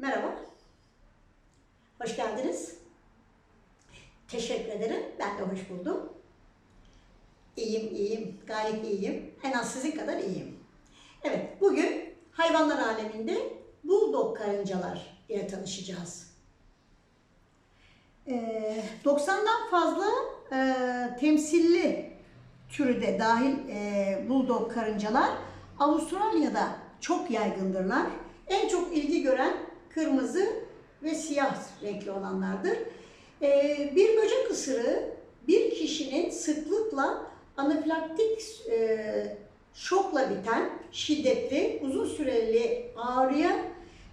Merhaba. Hoş geldiniz. Teşekkür ederim. Ben de hoş buldum. İyiyim, iyiyim. Gayet iyiyim. En az sizin kadar iyiyim. Evet, bugün hayvanlar aleminde bulldog karıncalar ile tanışacağız. Ee, 90'dan fazla e, temsilli türü de dahil e, bulldog karıncalar Avustralya'da çok yaygındırlar. En çok ilgi gören kırmızı ve siyah renkli olanlardır. E, bir böcek ısırığı bir kişinin sıklıkla anafilaktik e, şokla biten şiddetli, uzun süreli ağrıya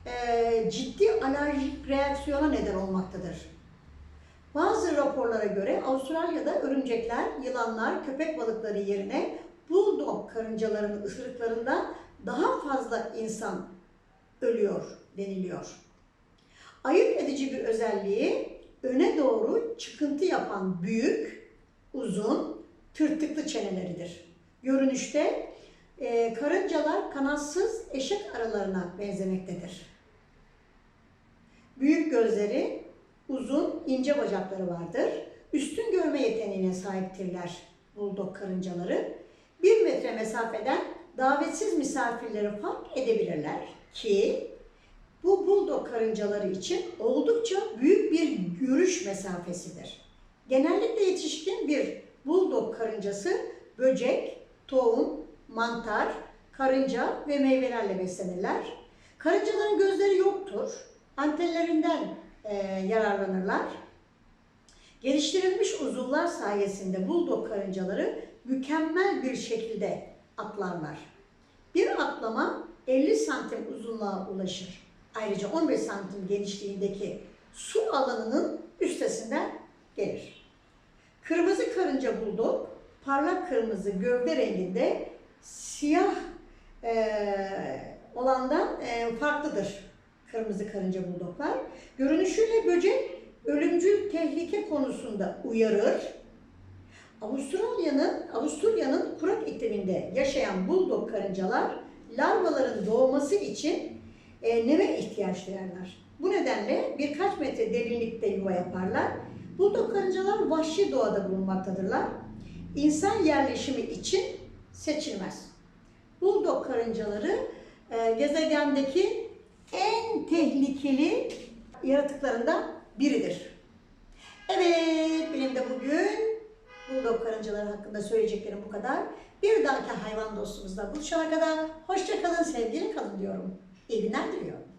e, ciddi alerjik reaksiyona neden olmaktadır. Bazı raporlara göre Avustralya'da örümcekler, yılanlar, köpek balıkları yerine bulldog karıncalarının ısırıklarından daha fazla insan ölüyor deniliyor. Ayırt edici bir özelliği öne doğru çıkıntı yapan büyük, uzun, tırtıklı çeneleridir. Görünüşte e, karıncalar kanatsız eşek aralarına benzemektedir. Büyük gözleri, uzun, ince bacakları vardır. Üstün görme yeteneğine sahiptirler bulldog karıncaları. Bir metre mesafeden davetsiz misafirleri fark edebilirler ki bu bulldog karıncaları için oldukça büyük bir görüş mesafesidir. Genellikle yetişkin bir bulldog karıncası böcek, tohum, mantar, karınca ve meyvelerle beslenirler. Karıncaların gözleri yoktur. Antellerinden e, yararlanırlar. Geliştirilmiş uzuvlar sayesinde bulldog karıncaları mükemmel bir şekilde atlarlar. Bir atlama 50 santim uzunluğa ulaşır. Ayrıca 15 santim genişliğindeki su alanının üstesinden gelir. Kırmızı karınca buldog parlak kırmızı gövde renginde siyah eee, olandan eee, farklıdır kırmızı karınca buldoglar. Görünüşüyle böcek ölümcül tehlike konusunda uyarır. Avustralya'nın Avusturya'nın kurak ikliminde yaşayan buldog karıncalar larvaların doğması için e, neme ihtiyaç duyarlar. Bu nedenle birkaç metre derinlikte yuva yaparlar. Buldog karıncalar vahşi doğada bulunmaktadırlar. İnsan yerleşimi için seçilmez. Buldog karıncaları e, gezegendeki en tehlikeli yaratıklarından biridir. Evet, benim de bugün Bulldog karıncaları hakkında söyleyeceklerim bu kadar. Bir dahaki hayvan dostumuzla buluşana kadar hoşça kalın, sevgili kalın diyorum. İyi günler diliyorum.